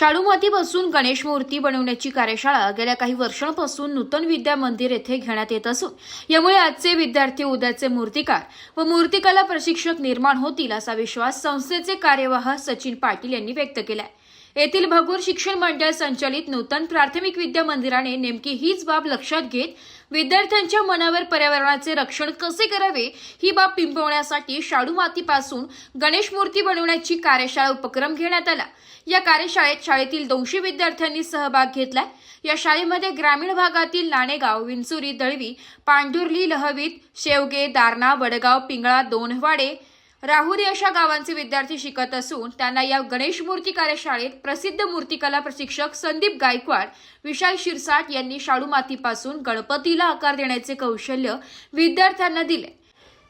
शाडू मातीपासून गणेश मूर्ती बनवण्याची कार्यशाळा गेल्या काही वर्षांपासून नूतन विद्या मंदिर येथे घेण्यात येत असून यामुळे आजचे विद्यार्थी उद्याचे मूर्तिकार व मूर्तिकला प्रशिक्षक निर्माण होतील असा विश्वास संस्थेचे कार्यवाह सचिन पाटील यांनी व्यक्त केलाय. येथील भगूर शिक्षण मंडळ संचालित नूतन प्राथमिक विद्या मंदिराने नेमकी हीच बाब लक्षात घेत विद्यार्थ्यांच्या मनावर पर्यावरणाचे रक्षण कसे करावे ही बाब पिंपवण्यासाठी शाडू मातीपासून गणेश मूर्ती बनवण्याची कार्यशाळा उपक्रम घेण्यात आला. या कार्यशाळेत शाळेतील दोनशे विद्यार्थ्यांनी सहभाग घेतला. या शाळेमध्ये ग्रामीण भागातील नाणेगाव विंचुरी दळवी पांढुर्ली लहवीत शेवगे दारणा वडगाव पिंगळा दोनवाडे राहुरी अशा गावांचे विद्यार्थी शिकत असून त्यांना या गणेश मूर्ती कार्यशाळेत प्रसिद्ध मूर्तिकला प्रशिक्षक संदीप गायकवाड विशाल शिरसाट यांनी शाडू मातीपासून गणपतीला आकार देण्याचे कौशल्य विद्यार्थ्यांना दिले.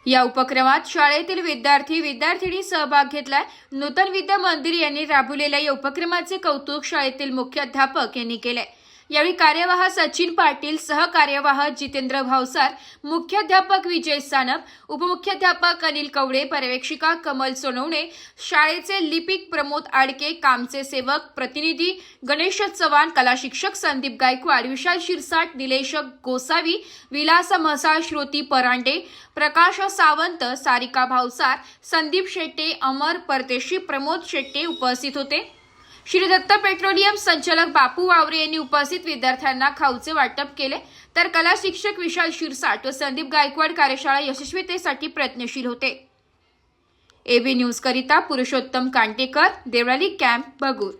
या उपक्रमात शाळेतील विद्यार्थी विद्यार्थिनी सहभाग घेतलाय. नूतन विद्या मंदिर यांनी राबवलेल्या या उपक्रमाचे कौतुक शाळेतील मुख्याध्यापक यांनी केले यावेळी कार्यवाह सचिन पाटील सहकार्यवाह जितेंद्र भावसार मुख्याध्यापक विजय सानप उपमुख्याध्यापक अनिल कवडे पर्यवेक्षिका कमल सोनवणे शाळेचे लिपिक प्रमोद आडके कामचे सेवक प्रतिनिधी गणेश चव्हाण कला शिक्षक संदीप गायकवाड विशाल शिरसाट निलेश गोसावी विलास म्हसाळ श्रोती परांडे प्रकाश सावंत सारिका भावसार संदीप शेट्टे अमर परदेशी प्रमोद शेट्टे उपस्थित होते. श्री दत्त पेट्रोलियम संचालक बापू वावरे यांनी उपस्थित विद्यार्थ्यांना खाऊचे वाटप केले. तर कला शिक्षक विशाल शिरसाट व संदीप गायकवाड कार्यशाळा यशस्वीतेसाठी प्रयत्नशील होते. एबी न्यूज करिता पुरुषोत्तम कांटेकर देवळाली कॅम्प बगूर.